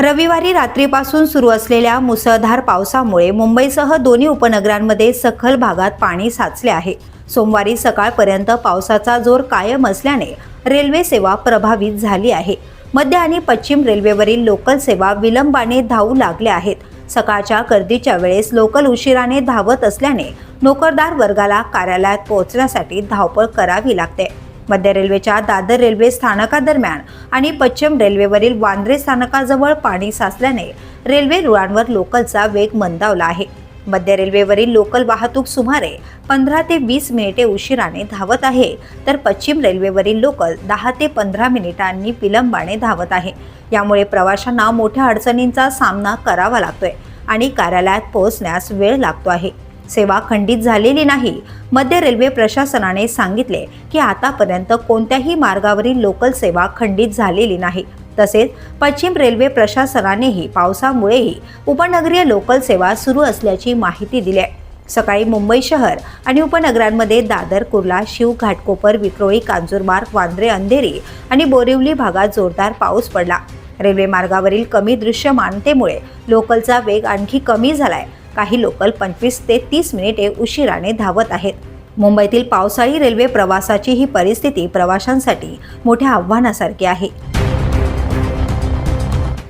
रविवारी रात्रीपासून सुरू असलेल्या मुसळधार पावसामुळे मुंबईसह दोन्ही उपनगरांमध्ये सखल भागात पाणी साचले आहे. सोमवारी सकाळपर्यंत पावसाचा जोर कायम असल्याने रेल्वे सेवा प्रभावित झाली आहे. मध्य आणि पश्चिम रेल्वेवरील लोकल सेवा विलंबाने धावू लागल्या आहेत. सकाळच्या गर्दीच्या वेळेस लोकल उशिराने धावत असल्याने नोकरदार वर्गाला कार्यालयात पोहोचण्यासाठी धावपळ करावी लागते. मध्य रेल्वेच्या दादर रेल्वे स्थानकादरम्यान आणि पश्चिम रेल्वेवरील वांद्रे स्थानकाजवळ पाणी साचल्याने रेल्वे रुळांवर लोकलचा वेग मंदावला आहे. मध्य रेल्वेवरील लोकल वाहतूक सुमारे पंधरा ते वीस मिनिटे उशिराने धावत आहे तर पश्चिम रेल्वेवरील लोकल दहा ते पंधरा मिनिटांनी विलंबाने धावत आहे. यामुळे प्रवाशांना मोठ्या अडचणींचा सामना करावा लागतोय आणि कार्यालयात पोहोचण्यास वेळ लागतो आहे. सेवा खंडित झालेली नाही. मध्य रेल्वे प्रशासनाने सांगितले की आतापर्यंत कोणत्याही मार्गावरील लोकल सेवा खंडित झालेली नाही. तसेच पश्चिम रेल्वे प्रशासनानेही पावसामुळेही उपनगरीय लोकल सेवा सुरू असल्याची माहिती दिली आहे. सकाळी मुंबई शहर आणि उपनगरांमध्ये दादर कुर्ला शिव घाटकोपर विक्रोळी कांजूरमार्ग वांद्रे अंधेरी आणि बोरिवली भागात जोरदार पाऊस पडला. रेल्वे मार्गावरील कमी दृश्यमानतेमुळे लोकलचा वेग आणखी कमी झालाय. काही लोकल पंचवीस ते तीस मिनिटे उशिराने धावत आहेत. मुंबईतील पावसाळी रेल्वे प्रवासाची ही परिस्थिती प्रवाशांसाठी मोठ्या आव्हानासारखी आहे.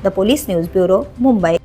The police news bureau Mumbai.